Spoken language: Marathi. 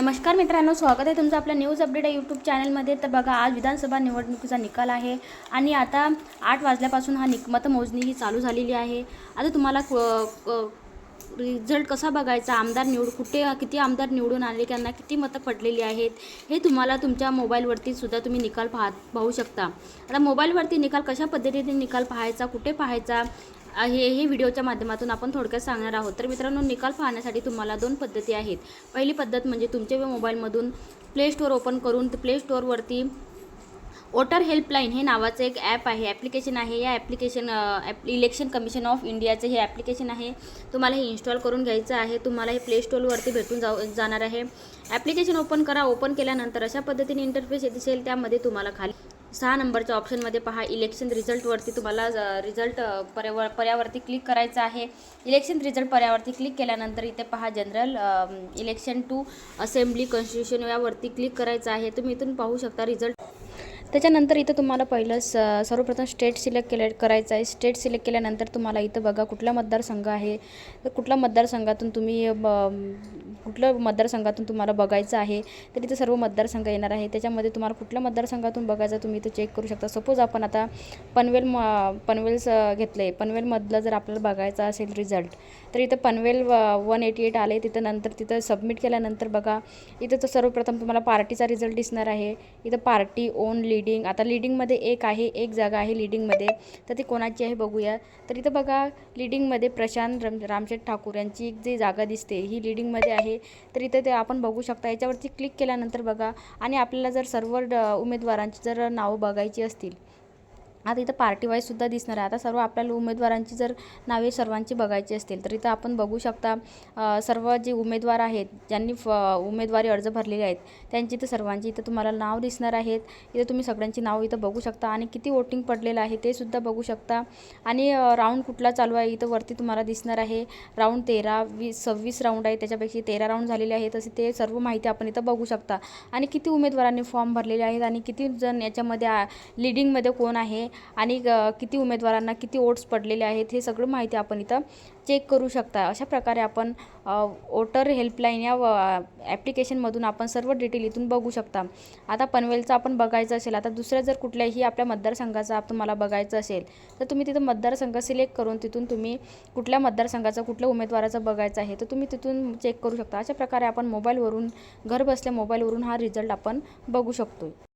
नमस्कार मित्रांनो स्वागत आहे तुमचं आपल्या न्यूज अपडेट आहे यूट्यूब चॅनलमध्ये तर बघा आज विधानसभा निवडणुकीचा निकाल आहे आणि आता आठ वाजल्यापासून हा निक मतमोजणी ही चालू झालेली आहे. आता तुम्हाला रिझल्ट कसा बघायचा? आमदार निवड कुठे किती आमदार निवडून आले त्यांना किती मतं पडलेली आहेत? हे तुम्हाला तुमच्या मोबाईलवरती सुद्धा तुम्ही निकाल पाहत पाहू शकता. आता मोबाईलवरती निकाल कशा पद्धतीने निकाल पाहायचा कुठे पाहायचा? हे हे व्हिडिओच्या माध्यमातून आपण थोडक्यात सांगणार आहोत. तर मित्रांनो निकाल पाहण्यासाठी तुम्हाला दोन पद्धती आहेत. पहिली पद्धत म्हणजे तुमच्या मोबाईलमधून प्ले स्टोअर ओपन करून प्ले स्टोअरवरती वोटर हेल्पलाईन हे नावाचं एक ॲप आहे. ॲप्लिकेशन आहे. या application app election commission of इंडियाचे हे ॲप्लिकेशन आहे. तुम्हाला हे इन्स्टॉल करून घ्यायचं आहे. तुम्हाला हे प्ले स्टोअरवरती भेटून जाऊ जाणार आहे. ॲप्लिकेशन ओपन करा. ओपन केल्यानंतर अशा पद्धतीने इंटरफेस येत असेल त्यामध्ये तुम्हाला खाली सहा नंबरच्या ऑप्शनमध्ये पहा इलेक्शन रिझल्टवरती तुम्हाला रिझल्ट पर्यावर पर्यावरती क्लिक करायचं आहे. इलेक्शन रिझल्ट पर्यावरती क्लिक केल्यानंतर इथे पहा general election to assembly constitution यावरती क्लिक करायचं आहे. तुम्ही इथून पाहू शकता रिझल्ट त्याच्यानंतर इथं तुम्हाला पहिलं स सर्वप्रथम स्टेट सिलेक्ट केले करायचं आहे. स्टेट सिलेक्ट केल्यानंतर तुम्हाला इथं बघा कुठला मतदारसंघ आहे. तर कुठल्या मतदारसंघातून तुम्ही ब- कुठलं मतदारसंघातून तुम्हाला बघायचं आहे. तर इथं सर्व मतदारसंघ येणार आहे. त्याच्यामध्ये तुम्हाला कुठल्या मतदारसंघातून बघायचं तुम्ही इथं चेक करू शकता. सपोज आपण आता पनवेल म पनवेल्स घेतलं आहे पनवेलमधलं जर आपल्याला बघायचं असेल रिझल्ट तर इथं पनवेल वन एटी एट आले तिथं नंतर तिथं सबमिट केल्यानंतर बघा इथं तर सर्वप्रथम तुम्हाला पार्टीचा रिझल्ट दिसणार आहे. इथं पार्टी ओन लीडिंग आता लीडिंगमध्ये एक आहे एक जागा आहे लीडिंगमध्ये तर ती कोणाची आहे बघूया. तर इथं बघा लीडिंगमध्ये प्रशांत रम रामशेठ ठाकूर यांची एक जी जागा दिसते ही लीडिंगमध्ये आहे. तर इथं ते आपण बघू शकता याच्यावरती क्लिक केल्यानंतर बघा. आणि आपल्याला जर सर्व उमेदवारांची जर नावं बघायची असतील आता इथं पार्टी वाईजसुद्धा दिसणार आहे. आता सर्व आपल्याला उमेदवारांची जर नावे सर्वांची बघायची असतील तर इथं आपण बघू शकता सर्व जे उमेदवार आहेत ज्यांनी फ उमेदवारी अर्ज भरलेले आहेत त्यांची इथं सर्वांची इथं तुम्हाला नाव दिसणार आहेत. इथं तुम्ही सगळ्यांची नाव इथं बघू शकता आणि किती वोटिंग पडलेलं आहे ते सुद्धा बघू शकता. आणि राऊंड कुठला चालू आहे इथं वरती तुम्हाला दिसणार आहे. राऊंड तेरा वीस सव्वीस राऊंड आहे त्याच्यापेक्षा तेरा राऊंड झालेले आहेत तसे ते सर्व माहिती आपण इथं बघू शकता. आणि किती उमेदवारांनी फॉर्म भरलेले आहेत आणि किती जण याच्यामध्ये लिडिंगमध्ये कोण आहे आणि किती उमेदवारांना किती वोट्स पडलेले आहेत हे सगळं माहिती आपण इथं चेक करू शकता. अशा प्रकारे आपण वोटर हेल्पलाईन या ॲप्लिकेशनमधून आपण सर्व डिटेल इथून बघू शकता. आता पनवेलचं आपण बघायचं असेल आता दुसऱ्या जर कुठल्याही आपल्या मतदारसंघाचा आप- तुम्हाला बघायचं असेल तर तुम्ही तिथं मतदारसंघ सिलेक्ट करून तिथून तुम्ही कुठल्या मतदारसंघाचा कुठल्या उमेदवाराचं बघायचं आहे तर तुम्ही तिथून चेक करू शकता. अशा प्रकारे आपण मोबाईलवरून घर बसल्या मोबाईलवरून हा रिझल्ट आपण बघू शकतो